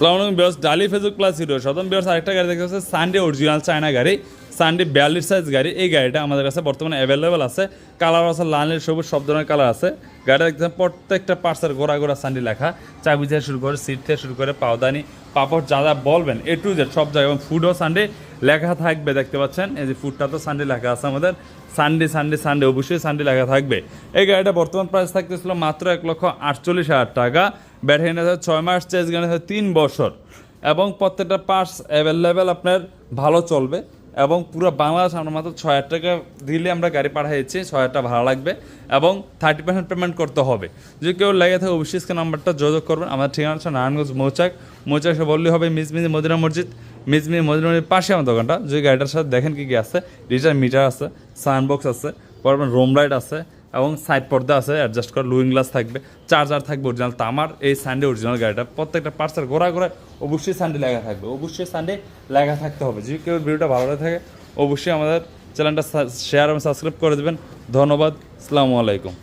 সালামালাইকুম বিয়ার্স ডালি ফেসবুক প্লাস হিরো সদম বিয়ার্স আরেকটা গাড়ি দেখতে পাচ্ছে সানডে অরিজিনাল চায়না গাড়ি। সানডে বিয়াল্লিশ সাইজ গাড়ি, এই গাড়িটা আমাদের কাছে বর্তমানে অ্যাভেলেবেল আছে। কালার আছে লালের, সবুজ, সব ধরনের কালার আছে। গাড়িটা দেখতে প্রত্যেকটা পার্সের গোড়া গোড়া সানডে লেখা। চাবি থেকে শুরু করে সিট থেকে শুরু করে, পাওদানি, পাপড়, যা যা বলবেন এ টু জেড সব জায়গায় এবং ফুডও সানডে লেখা থাকবে, দেখতে পাচ্ছেন? এই যে ফুডটা তো সানডে লেখা আছে আমাদের। সানডে সানডে সানডে অবশ্যই সানডে লেখা থাকবে। এই গাড়িটা বর্তমান প্রাইস থাকতেছিল মাত্র এক লক্ষ আটচল্লিশ হাজার টাকা। ব্যাটারি আছে ছয় মাস চেঞ্জ গাড়ি তিন বছর। এবং প্রত্যেকটা পার্টস অ্যাভেলেবেল আপনার, ভালো চলবে। এবং পুরো বাংলাদেশ আমরা মাত্র ছয় হাজার টাকা দিলে আমরা গাড়ি পাঠাইছি ছয় হাজার ভাড়া লাগবে এবং থার্টি পার্সেন্ট পেমেন্ট করতে হবে। যদি কেউ লেগে থাকে স্ক্যান নাম্বারটা যোগাযোগ করবেন। আমাদের ঠিকানা হচ্ছে নারায়ণগঞ্জ মৌচাক। মৌচাক সে বললেই হবে মিজমিজি মদিনা মসজিদ। মিজমিজি মদিনা মসজিদ পাশে আমার দোকানটা। যদি গাড়িটার সাথে দেখেন কী কী আছে রিটার মিটার আছে সাউন্ড আছে পরপর রোম লাইট আছে এবং সাইড পর্দা আছে অ্যাডজাস্ট করা লুইং গ্লাস থাকবে চার্জার থাকবে অরিজিনাল তামার এই সানডে অরিজিনাল গাড়িটা, প্রত্যেকটা পার্সেল গোড়া গোড়ায় অবশ্যই সানডে লেখা থাকবে, অবশ্যই সানডে লেখা থাকতে হবে। যদি কেউ ভিডিওটা ভালো থাকে, অবশ্যই আমাদের চ্যানেলটা শেয়ার এবং সাবস্ক্রাইব করে দেবেন। ধন্যবাদ, আসসালামু আলাইকুম।